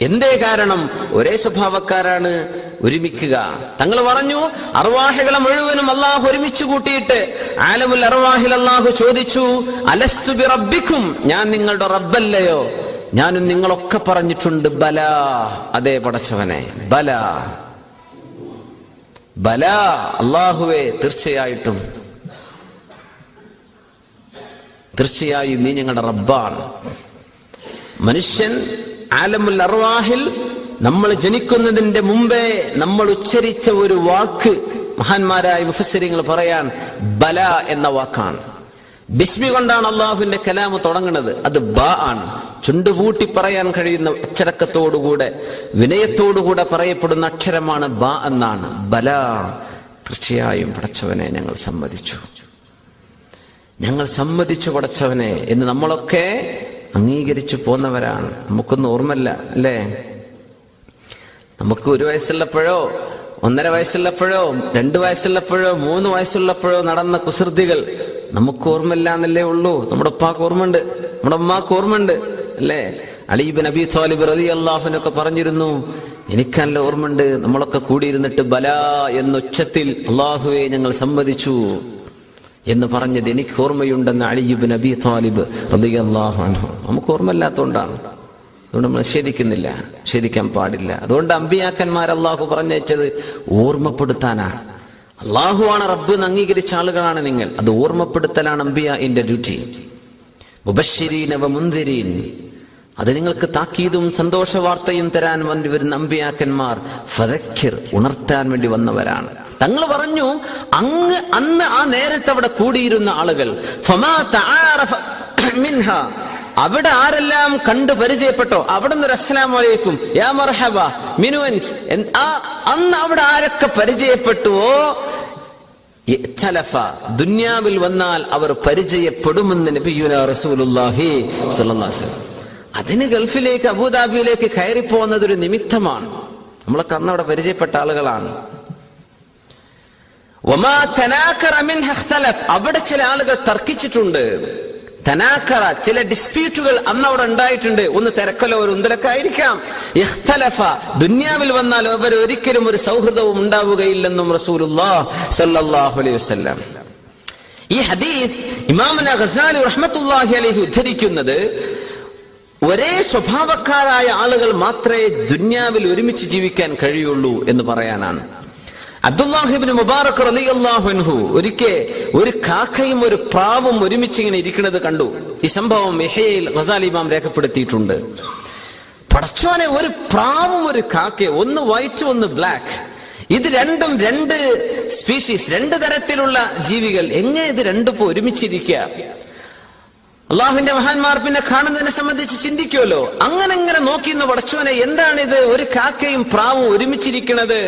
എന്തേ കാരണം? ഒരേ സ്വഭാവക്കാരാണ് ഒരുമിക്കുക. തങ്ങൾ പറഞ്ഞു അർവാഹികളെ മുഴുവനും അള്ളാഹു ഒരുമിച്ച് കൂട്ടിയിട്ട് ആലമുൽ അർവാഹിൽ അള്ളാഹു ചോദിച്ചു അലസ്തു ബി റബ്ബിക്കും ഞാൻ നിങ്ങളുടെ റബ്ബല്ലയോ? ഞാനും നിങ്ങളൊക്കെ പറഞ്ഞിട്ടുണ്ട് ബല. അതേ പടച്ചവനെ ബല. ബല അള്ളാഹുവേ തീർച്ചയായിട്ടും. തീർച്ചയായും നീ ഞങ്ങളുടെ റബ്ബാണ്. മനുഷ്യൻ ആലമുൽ അർവാഹിൽ നമ്മൾ ജനിക്കുന്നതിന്റെ മുമ്പേ നമ്മൾ ഉച്ചരിച്ച ഒരു വാക്ക് മഹാന്മാരായ മുഫസരിങ്ങൾ പറയാൻ ബല എന്ന വാക്കാണ്. ബിസ്മി കൊണ്ടാണ് അള്ളാഹുവിന്റെ കലാമ് തുടങ്ങുന്നത്. അത് ബ ആണ്. ചുണ്ടുപൂട്ടി പറയാൻ കഴിയുന്ന അച്ചടക്കത്തോടുകൂടെ വിനയത്തോടുകൂടെ പറയപ്പെടുന്ന അക്ഷരമാണ് ബ എന്നാണ്. ബല. തീർച്ചയായും പടച്ചവനെ ഞങ്ങൾ സമ്മതിച്ചു. ഞങ്ങൾ സമ്മതിച്ചു പടച്ചവനെ എന്ന് നമ്മളൊക്കെ അംഗീകരിച്ചു പോന്നവരാണ്. നമുക്കൊന്നും ഓർമ്മല്ല അല്ലേ? നമുക്ക് ഒരു വയസ്സുള്ളപ്പോഴോ ഒന്നര വയസ്സുള്ളപ്പോഴോ രണ്ട് വയസ്സുള്ളപ്പോഴോ മൂന്ന് വയസ്സുള്ളപ്പോഴോ നടന്ന കുസൃതികൾ നമുക്ക് ഓർമ്മയില്ല എന്നല്ലേ ഉള്ളൂ. നമ്മുടെ ഉപ്പാക്ക് ഓർമ്മയുണ്ട് നമ്മുടെ ഉമ്മാക്ക് ഓർമ്മയുണ്ട് അല്ലേ? അലീബ് നബി താലിബ് റതി അള്ളാഹുനൊക്കെ പറഞ്ഞിരുന്നു എനിക്ക് നല്ല ഓർമ്മയുണ്ട് നമ്മളൊക്കെ കൂടിയിരുന്നിട്ട് ബല എന്ന ഉച്ചത്തിൽ അള്ളാഹുവെ ഞങ്ങൾ സമ്മതിച്ചു. എന്ന് പറഞ്ഞത് എനിക്ക് ഓർമ്മയുണ്ടെന്ന് അലിയുബ് നബി താലിബ് നമുക്ക് ഓർമ്മയില്ലാത്തതുകൊണ്ടാണ് അതുകൊണ്ട് നമ്മൾ നിഷേധിക്കുന്നില്ല. നിഷേധിക്കാൻ പാടില്ല. അതുകൊണ്ട് അമ്പിയാക്കന്മാർ അള്ളാഹു പറഞ്ഞയച്ചത് ഓർമ്മപ്പെടുത്താനാ. അള്ളാഹുവാണ് റബ്ബ് എന്ന് അംഗീകരിച്ച ആളുകളാണ് നിങ്ങൾ. അത് ഓർമ്മപ്പെടുത്തലാണ് അമ്പിയ ഇന്റെ ഡ്യൂട്ടി. മുബശ്ശിരീൻ അത് നിങ്ങൾക്ക് താക്കീതും സന്തോഷ വാർത്തയും തരാൻ വേണ്ടി വരുന്ന അമ്പിയാക്കന്മാർ. ഫതക്കിർ ഉണർത്താൻ വേണ്ടി വന്നവരാണ്. തങ്ങൾ പറഞ്ഞു അങ്ങ് അന്ന് ആ നേരത്തെ അവിടെ കൂടിയിരുന്ന ആളുകൾ. അവിടെ ആരെല്ലാം കണ്ടു പരിചയപ്പെട്ടോ? അവിടെ നിന്ന് ഒരു അസ്സലാമു അലൈക്കും. യാ മർഹബ അന്ന് അവിടെ ആരൊക്കെ പരിചയപ്പെട്ടുവോ. ദുന്യാവിൽ വന്നാൽ അവർ പരിചയപ്പെടുമെന്ന്. അതിന് ഗൾഫിലേക്ക് അബുദാബിയിലേക്ക് കയറി പോകുന്നത് ഒരു നിമിത്തമാണ്. നമ്മളൊക്കെ അന്ന് അവിടെ പരിചയപ്പെട്ട ആളുകളാണ് വമാ തനാക്കറ മിൻഹ ഇഖ്തലഫ്. അവിടെ ചില ആളുകൾ തർക്കിച്ചിട്ടുണ്ട്. തനാക്കറ ചില ഡിസ്പ്യൂട്ടുകൾ അന്ന് അവിടെ ഉണ്ടായിട്ടുണ്ട്. ഒന്ന് തിരക്കലോ ഒരു ഉന്തലൊക്കെ ആയിരിക്കാം. ഇഖ്തലഫ ദുന്യാവിൽ വന്നാൽ അവർ ഒരിക്കലും ഒരു സൗഹൃദവും ഉണ്ടാവുകയില്ലെന്നും റസൂലുള്ളാഹി വസ്ല്ലാം. ഈ ഹദീസ് ഇമാമന ഖസാലി റഹ്മത്തുള്ളാഹി അലൈഹി ഉദ്ധരിക്കുന്നത് ഒരേ സ്വഭാവക്കാരായ ആളുകൾ മാത്രമേ ദുന്യാവിൽ ഒരുമിച്ച് ജീവിക്കാൻ കഴിയുള്ളൂ എന്ന് പറയാനാണ്. അബ്ദുല്ലാഹിബിന് മുബാറക് റളിയല്ലാഹുൻഹു ഒരിക്കൽ ഒരു കാക്കയും ഒരു പ്രാവും ഒരുമിച്ച് ഇങ്ങനെ ഇരിക്കുന്നത് കണ്ടു. ഈ സംഭവം മെഹയിൽ ഇമാം രേഖപ്പെടുത്തിയിട്ടുണ്ട്. പടച്ചോനെ ഒരു പ്രാവും ഒരു കാക്കയും ഒന്ന് വൈറ്റ് ഒന്ന് ബ്ലാക്ക് ഇത് രണ്ടും രണ്ട് സ്പീഷീസ് രണ്ട് തരത്തിലുള്ള ജീവികൾ. എങ്ങനെ ഇത് രണ്ടും ഇപ്പൊ ഒരുമിച്ചിരിക്കുക അള്ളാഹുവിന്റെ മഹാന്മാർ പിന്നെ കാണുന്നതിനെ സംബന്ധിച്ച് ചിന്തിക്കുമല്ലോ അങ്ങനെ അങ്ങനെ നോക്കിന്ന് പടച്ചോനെ എന്താണിത് ഒരു കാക്കയും പ്രാവും ഒരുമിച്ചിരിക്കുന്നത്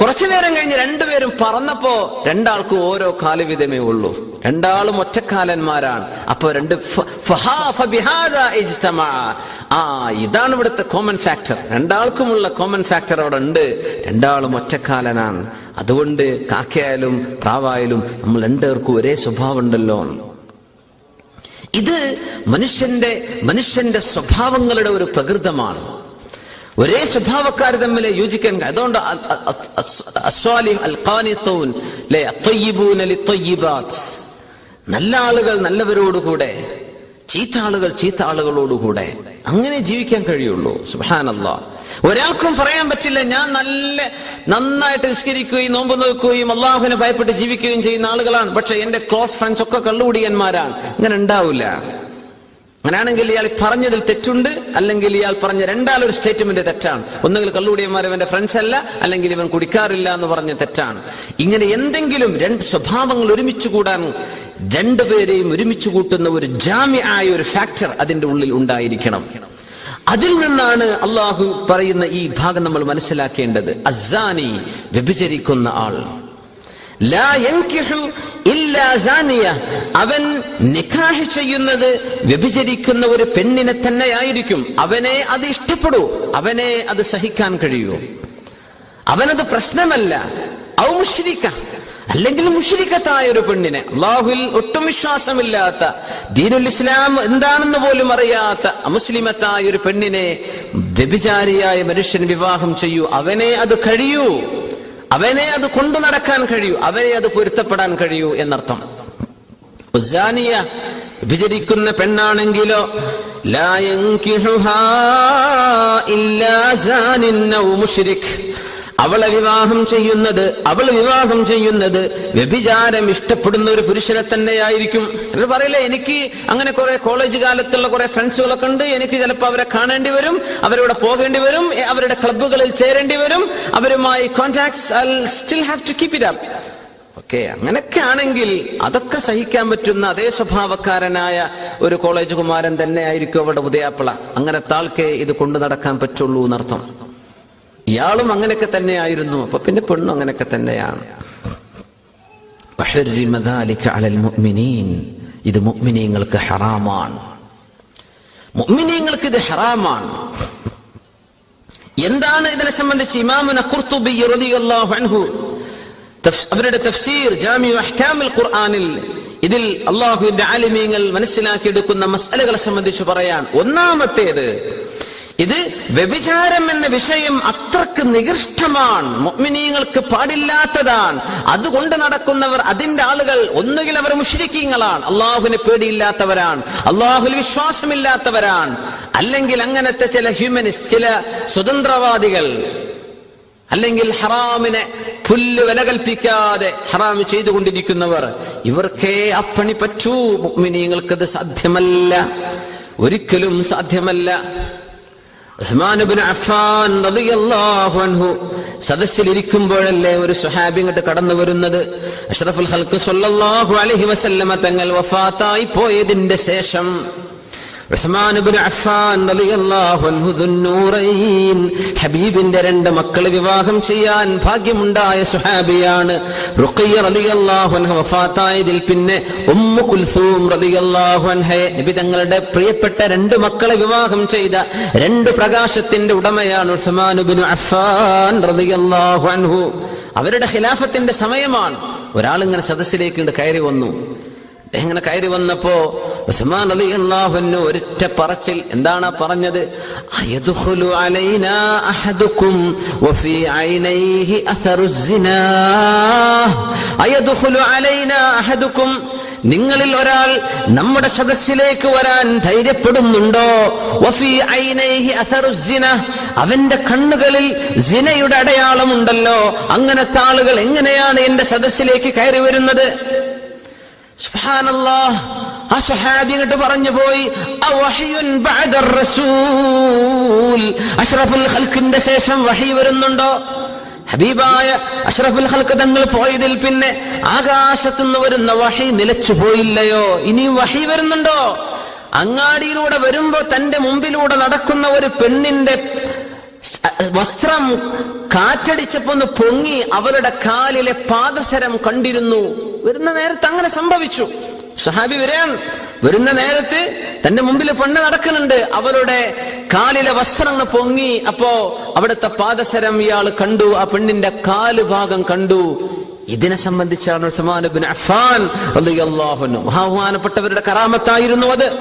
കുറച്ചു നേരം കഴിഞ്ഞ് രണ്ടുപേരും പറന്നപ്പോ രണ്ടാൾക്കും ഓരോ കാലവിധമേ ഉള്ളൂ. രണ്ടാളും ഒറ്റക്കാലന്മാരാണ്. അപ്പൊ രണ്ട്. ആ ഇതാണ് ഇവിടുത്തെ കോമൺ ഫാക്ടർ രണ്ടാൾക്കുമുള്ള കോമൺ ഫാക്ടർ അവിടെ ഉണ്ട്. രണ്ടാളും ഒറ്റക്കാലനാണ്. അതുകൊണ്ട് കാക്കയായാലും പ്രാവായാലും നമ്മൾ രണ്ടുപേർക്കും ഒരേ സ്വഭാവം ഉണ്ടല്ലോ ഇത് മനുഷ്യന്റെ മനുഷ്യന്റെ സ്വഭാവങ്ങളുടെ ഒരു പ്രകൃതമാണ്. ഒരേ സ്വഭാവക്കാർ തമ്മിൽ യോജിക്കാൻ. അതുകൊണ്ട്. നല്ല ആളുകൾ നല്ലവരോടുകൂടെ ചീത്ത ആളുകൾ ചീത്ത ആളുകളോടുകൂടെ അങ്ങനെ ജീവിക്കാൻ കഴിയുള്ളൂ സുഹാനല്ല ഒരാൾക്കും പറയാൻ പറ്റില്ല ഞാൻ നല്ല നന്നായിട്ട് നിസ്കരിക്കുകയും നോമ്പ് നോക്കുകയും അള്ളാഹുവിനെ ഭയപ്പെട്ട് ജീവിക്കുകയും ചെയ്യുന്ന ആളുകളാണ് പക്ഷെ എന്റെ ക്ലോസ് ഫ്രണ്ട്സ് ഒക്കെ കള്ളുകുടിയന്മാരാണ് അങ്ങനെ ഉണ്ടാവില്ല അങ്ങനെയാണെങ്കിൽ ഇയാൾ പറഞ്ഞതിൽ തെറ്റുണ്ട് അല്ലെങ്കിൽ ഇയാൾ പറഞ്ഞ രണ്ടാലൊരു സ്റ്റേറ്റ്മെന്റ് തെറ്റാണ്. ഒന്നുകിൽ കള്ളുകൂടിയന്മാർ ഇവന്റെ ഫ്രണ്ട്സ് അല്ല അല്ലെങ്കിൽ ഇവൻ കുടിക്കാറില്ല എന്ന് പറഞ്ഞ തെറ്റാണ്. ഇങ്ങനെ എന്തെങ്കിലും രണ്ട് സ്വഭാവങ്ങൾ ഒരുമിച്ച് കൂടാൻ രണ്ടുപേരെയും ഒരുമിച്ച് കൂട്ടുന്ന ഒരു ജാമ്യ ആയ ഒരു ഫാക്ടർ അതിന്റെ ഉള്ളിൽ ഉണ്ടായിരിക്കണം. അതിൽ നിന്നാണ് അള്ളാഹു പറയുന്ന ഈ ഭാഗം നമ്മൾ മനസ്സിലാക്കേണ്ടത്. അസാനി വ്യഭിചരിക്കുന്ന ആൾ. ലാ അവൻ നിഖാഹ് ചെയ്യുന്നത് വ്യഭിചരിക്കുന്ന ഒരു പെണ്ണിനെ തന്നെയായിരിക്കും. അവനെ അത് ഇഷ്ടപ്പെടൂ. അവനെ അത് സഹിക്കാൻ കഴിയൂ. അവനത് പ്രശ്നമല്ല. ഔ അല്ലെങ്കിൽ മുഷിരിക്കത്തായ ഒരു പെണ്ണിനെ. അള്ളാഹുൽ ഒട്ടും വിശ്വാസമില്ലാത്ത ദീനുൽ ഇസ്ലാം എന്താണെന്ന് പോലും അറിയാത്ത അമുസ്ലിമത്തായ ഒരു പെണ്ണിനെ വ്യഭിചാരിയായ മനുഷ്യൻ വിവാഹം ചെയ്യൂ. അവനെ അത് കഴിയൂ. അവനെ അത് കൊണ്ടു നടക്കാൻ കഴിയൂ അവനെ അത് പൊരുത്തപ്പെടാൻ കഴിയൂ എന്നർത്ഥം. ഉസാനിയ വിഭജിക്കുന്ന പെണ്ണാണെങ്കിലോ ലാ അവളെ വിവാഹം ചെയ്യുന്നത് അവൾ വിവാഹം ചെയ്യുന്നത് വ്യഭിചാരം ഇഷ്ടപ്പെടുന്ന ഒരു പുരുഷനെ തന്നെയായിരിക്കും. ചിലർ പറയില്ലേ എനിക്ക് അങ്ങനെ കുറെ കോളേജ് കാലത്തുള്ള കുറെ ഫ്രണ്ട്സുകളൊക്കെ ഉണ്ട്. എനിക്ക് ചിലപ്പോൾ അവരെ കാണേണ്ടി വരും അവരോട് പോകേണ്ടി വരും അവരുടെ ക്ലബ്ബുകളിൽ ചേരേണ്ടി വരും. അവരുമായി contacts I still have to keep it up okay അങ്ങനെയൊക്കെ ആണെങ്കിൽ അതൊക്കെ സഹിക്കാൻ പറ്റുന്ന അതേ സ്വഭാവക്കാരനായ ഒരു കോളേജ് കുമാരൻ തന്നെ ആയിരിക്കും അവിടെ ഉദയാപ്പിള. അങ്ങനെ ആൾക്കേ ഇത് കൊണ്ടു നടക്കാൻ പറ്റുള്ളൂ എന്നർത്ഥം. ഇയാളും അങ്ങനെയൊക്കെ തന്നെയായിരുന്നു. അപ്പൊ പിന്നെ പെണ്ണും അങ്ങനെയൊക്കെ തന്നെയാണ്. ഇത് മുഗ്മിനീങ്ങൾക്ക് ഹറാമാണ്. മുഗ്മിനീങ്ങൾക്ക് ഇത് ഹറാമാണ്. എന്താണ് ഇതിനെ സംബന്ധിച്ച് ഇമാമുന റളിയല്ലാഹു അൻഹു? അവരുടെ തഫ്സീർ ജാമിഉ അഹ്കാമുൽ ഖുർആനിൽ ഇതിൽ അള്ളാഹുവിന്റെ ആലിമീങ്ങൾ മനസ്സിലാക്കിയെടുക്കുന്ന മസ്അലകളെ സംബന്ധിച്ച് പറയാൻ ഒന്നാമത്തേത് ഇത് വ്യഭിചാരം എന്ന വിഷയം അത്രയ്ക്ക് നികൃഷ്ടമാണ്. മുഅ്മിനീങ്ങൾക്ക് പാടില്ലാത്തതാണ്. അതുകൊണ്ട് നടക്കുന്നവർ അതിന്റെ ആളുകൾ ഒന്നുകിൽ അവർ മുഷരിക്കീങ്ങളാണ് അള്ളാഹുവിന് പേടിയില്ലാത്തവരാണ് അള്ളാഹുൽ വിശ്വാസമില്ലാത്തവരാണ്. അല്ലെങ്കിൽ അങ്ങനത്തെ ചില ഹ്യൂമനിസ്റ്റ് ചില സ്വതന്ത്രവാദികൾ അല്ലെങ്കിൽ ഹറാമിനെ പുല്ല് വില കൽപ്പിക്കാതെ ഹറാം ചെയ്തുകൊണ്ടിരിക്കുന്നവർ ഇവർക്കേ അപ്പണി പറ്റൂ. മുഅ്മിനീങ്ങൾക്കത് സാധ്യമല്ല. ഒരിക്കലും സാധ്യമല്ല. ഉസ്മാൻ ഇബ്നു അഫ്ഫാൻ റളിയല്ലാഹു സദസ്സിലിരിക്കുമ്പോഴല്ലേ ഒരു സുഹാബി ഇങ്ങോട്ട് കടന്നു വരുന്നത്? അഷ്റഫുൽ ഹൽക്ക് സല്ലല്ലാഹു അലൈഹി വസല്ലമ തങ്ങൾ വഫാത്തായി പോയതിന്റെ ശേഷം ഹബീബിന്റെ രണ്ട് മക്കളെ വിവാഹം ചെയ്യാൻ ഭാഗ്യമുണ്ടായ സുഹാബിയാണ് റുഖയ്യ വഫാത്തായതിൽ പിന്നെ ഉമ്മു കുൽസൂം നബി തങ്ങളുടെ പ്രിയപ്പെട്ട രണ്ട് മക്കളെ വിവാഹം ചെയ്ത രണ്ട് പ്രകാശത്തിന്റെ ഉടമയാണ് റളിയല്ലാഹു അൻഹു. അവരുടെ ഖിലാഫത്തിന്റെ സമയമാണ്. ഒരാളിങ്ങനെ സദസ്സിലേക്ക് കയറി വന്നു. ഇങ്ങനെ കയറി വന്നപ്പോ ഉസ്മാൻ ഒരൊറ്റ പറച്ചിൽ. എന്താണ് പറഞ്ഞത്? നിങ്ങളിൽ ഒരാൾ നമ്മുടെ സദസ്സിലേക്ക് വരാൻ ധൈര്യപ്പെടുന്നുണ്ടോ? അവന്റെ കണ്ണുകളിൽ ജിനയുടെ അടയാളമുണ്ടല്ലോ. അങ്ങനത്തെ ആളുകൾ എങ്ങനെയാണ് എന്റെ സദസ്സിലേക്ക് കയറി വരുന്നത്? ആ സുഹാബി ഇങ്ങോട്ട് പറഞ്ഞു പോയി അഷ്റഫുൽ ഖൽഖിന്റെ ശേഷം വഹി വരുന്നുണ്ടോ? ഹബീബായ അഷ്റഫുൽ ഖൽഖ് തങ്ങൾ പോയതിൽ പിന്നെ ആകാശത്തുനിന്ന് വരുന്ന വഹി നിലച്ചു പോയില്ലയോ? ഇനിയും വഹി വരുന്നുണ്ടോ? അങ്ങാടിയിലൂടെ വരുമ്പോ തന്റെ മുമ്പിലൂടെ നടക്കുന്ന ഒരു പെണ്ണിന്റെ വസ്ത്രം കാറ്റടിച്ചപ്പോ ഒന്ന് പൊങ്ങി അവരുടെ കാലിലെ പാദസരം കണ്ടിരുന്നു. വരുന്ന നേരത്ത് അങ്ങനെ സംഭവിച്ചു. സഹാബി വരാൻ വരുന്ന നേരത്ത് തന്റെ മുമ്പിൽ പെണ്ണ് നടക്കുന്നുണ്ട്. അവരുടെ കാലിലെ വസ്ത്രങ്ങൾ പൊങ്ങി. അപ്പോ അവിടുത്തെ പാദസരം ഇയാൾ കണ്ടു. ആ പെണ്ണിന്റെ കാൽ ഭാഗം കണ്ടു. ഇതിനെ സംബന്ധിച്ചാണ് മഹാബഹുമാനപ്പെട്ടവരുടെ കറാമത്തായിരുന്നു അത്.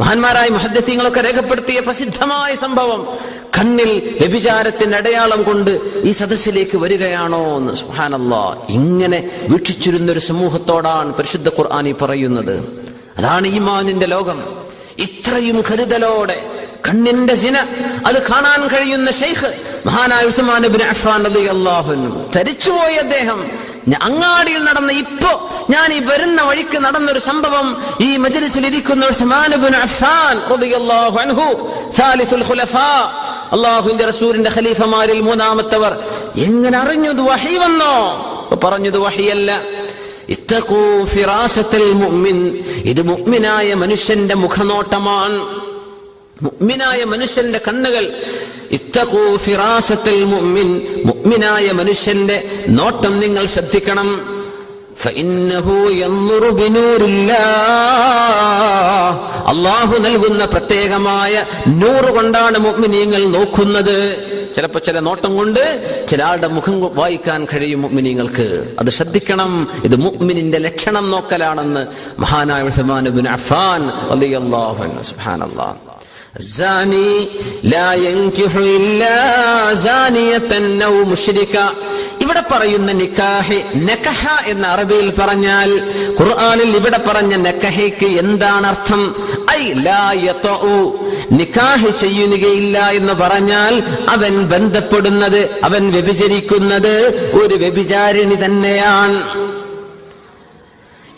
മഹാന്മാരായ മുഹദ്ദിസീങ്ങളൊക്കെ രേഖപ്പെടുത്തിയ പ്രസിദ്ധമായ സംഭവം. കണ്ണിൽ വ്യഭിചാരത്തിന്റെ അടയാളം കൊണ്ട് ഈ സദസ്സിലേക്ക് വരികയാണോ എന്ന് സുഹാനല്ല ഇങ്ങനെ വീക്ഷിച്ചിരുന്ന ഒരു സമൂഹത്തോടാണ് പരിശുദ്ധ ഖുർആാനി പറയുന്നത്. അതാണ് ഈമാനിന്റെ ലോകം. ഇത്രയും കരുതലോടെ കണ്ണിന്റെ സിന അത് കാണാൻ കഴിയുന്ന ഷെയ്ഖ് മഹാനായ ഉസ്മാൻ അഫ്ഫാൻ തരിച്ചുപോയി അദ്ദേഹം. അങ്ങാടിയിൽ നടന്ന ഇപ്പോ ഞാൻ ഈ വരുന്ന വഴിക്ക് നടന്നൊരു സംഭവം ഈ മജലിസിൽ ഇരിക്കുന്ന ഉസ്മാൻ അഫ്ഫാൻ റളിയല്ലാഹു അൻഹു ഖുലഫാ അള്ളാഹുവിന്റെ റസൂലിന്റെ ഖലീഫമാരിൽ മൂന്നാമത്തവർ. എങ്ങനെ അറിഞ്ഞത് വഹി വന്നോ? പറഞ്ഞത് വഹിയല്ല. ഇത് മുഅ്മിനായ മനുഷ്യന്റെ മുഖനോട്ടമാണ്. മുഅ്മിനായ മനുഷ്യന്റെ കണ്ണുകൾ. ഇത്തകൂ ഫിറാസത്തിൽ മുഅ്മിൻ. മുഅ്മിനായ മനുഷ്യന്റെ നോട്ടം നിങ്ങൾ ശ്രദ്ധിക്കണം. അള്ളാഹു നൽകുന്ന പ്രത്യേകമായ നൂറ് കൊണ്ടാണ് മുഅ്മിനീങ്ങൾ നോക്കുന്നത് ചിലപ്പോ ചില നോട്ടം കൊണ്ട് ചില ആളുടെ മുഖം വായിക്കാൻ കഴിയും മുഅ്മിനീങ്ങൾക്ക് അത് ശ്രദ്ധിക്കണം ഇത് മുഅ്മിനിന്റെ ലക്ഷണം നോക്കലാണെന്ന് മഹാനായ ഉസ്മാൻ ഇബ്നു അഫ്ഫാൻ റളിയല്ലാഹു അൻഹു സുബ്ഹാനല്ലാഹ് الزاني لا ينكح إلا زانية أو مشركة ഇവിടെ പറയുന്ന നിക്കാഹ് നക്കഹ എന്ന അറബിയിൽ പറഞ്ഞാൽ ഖുർആാനിൽ ഇവിടെ പറഞ്ഞ നക്കഹയ്ക്ക് എന്താണ് അർത്ഥം? ഐ ലാ നിക്കാഹ് ചെയ്യുകയില്ല എന്ന് പറഞ്ഞാൽ അവൻ ബന്ധപ്പെടുന്നത് അവൻ വ്യഭിചരിക്കുന്നത് ഒരു വ്യഭിചാരിണി തന്നെയാണ്.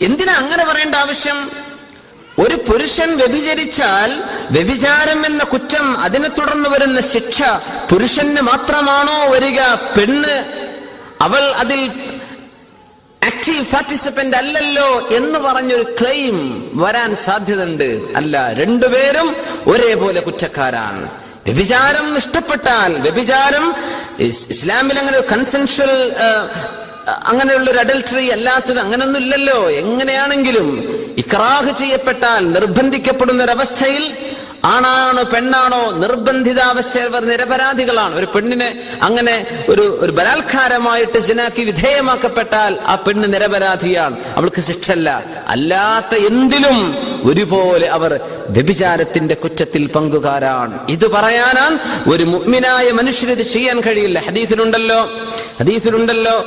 എന്തിനാ അങ്ങനെ പറയേണ്ട ആവശ്യം? ഒരു പുരുഷൻ വ്യഭിചരിച്ചാൽ വ്യഭിചാരം എന്ന കുറ്റം അതിനെ തുടർന്ന് വരുന്ന ശിക്ഷ പുരുഷന് മാത്രമാണോ വരിക? പെണ്ണ് അവൾ അതിൽ ആക്റ്റീവ് പാർട്ടിസിപ്പന്റ് അല്ലല്ലോ എന്ന് പറഞ്ഞൊരു ക്ലെയിം വരാൻ സാധ്യതയുണ്ട്. അല്ല രണ്ടുപേരും ഒരേപോലെ കുറ്റക്കാരാണ്. വ്യഭിചാരം ഇഷ്ടപ്പെട്ടാൽ വ്യഭിചാരം ഇസ്ലാമിൽ അങ്ങനെ ഒരു അങ്ങനെയുള്ള ഒരു അഡൽട്ടറി അല്ലാത്തത് അങ്ങനൊന്നും ഇല്ലല്ലോ എങ്ങനെയാണെങ്കിലും ഇക്രാഹ് ചെയ്യപ്പെട്ടാൽ നിർബന്ധിക്കപ്പെടുന്ന ഒരവസ്ഥയിൽ ആണാണോ പെണ്ണാണോ നിർബന്ധിതാവസ്ഥയിൽ അവർ നിരപരാധികളാണ്. ഒരു പെണ്ണിനെ അങ്ങനെ ഒരു ഒരു ബലാത്കാരമായിട്ട് ജനാക്കി വിധേയമാക്കപ്പെട്ടാൽ ആ പെണ്ണ് നിരപരാധിയാണ്. അവൾക്ക് ശിക്ഷല്ല അല്ലാത്ത എന്തിലും ഒരുപോലെ അവർ വ്യഭിചാരത്തിന്റെ കുറ്റത്തിൽ പങ്കുകാരാണ്. ഇത് പറയാനാണ് ഒരു മുഗ്മിനായ മനുഷ്യന് ചെയ്യാൻ കഴിയില്ല. ഹദീസിലുണ്ടല്ലോ. ഹദീസിലുണ്ടല്ലോ.